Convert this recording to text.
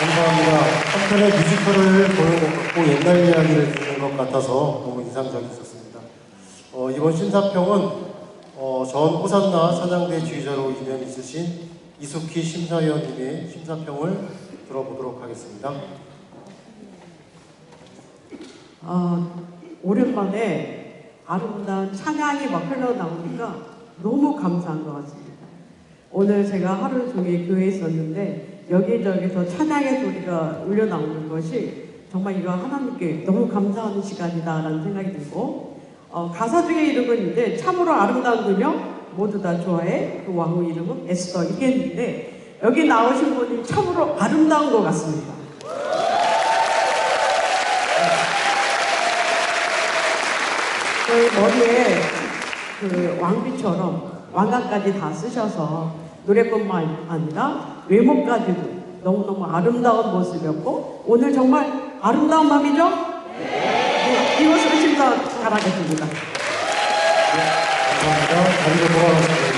감사합니다. 한편의 뮤지컬을 보는 것 같고 옛날 이야기를 듣는 것 같아서 너무 인상적이었습니다. 어, 이번 심사평은 어, 전 호산나 사장대 지휘자로 인연 있으신 이숙희 심사위원님의 심사평을 들어보도록 하겠습니다. 어, 오랜만에 아름다운 찬양이 막 흘러나오니까 너무 감사한 것 같습니다. 오늘 제가 하루 종일 교회에 있었는데 여기저기서 찬양의 소리가 울려 나오는 것이 정말 이거 하나님께 너무 감사하는 시간이다라는 생각이 들고 어, 가사 중에 이런 건 있는데 참으로 아름다운 그녀 모두 다 좋아해 그 왕후 이름은 에스더 이게 있는데 여기 나오신 분이 참으로 아름다운 것 같습니다. 저희 머리에 그 왕비처럼 왕관까지 다 쓰셔서 노래뿐만 아니라 외모까지도 너무너무 아름다운 모습이었고 오늘 정말 아름다운 밤이죠? 네. 이것으로 심사 잘하겠습니다. 감사합니다. 자리로 돌아가시겠습니다.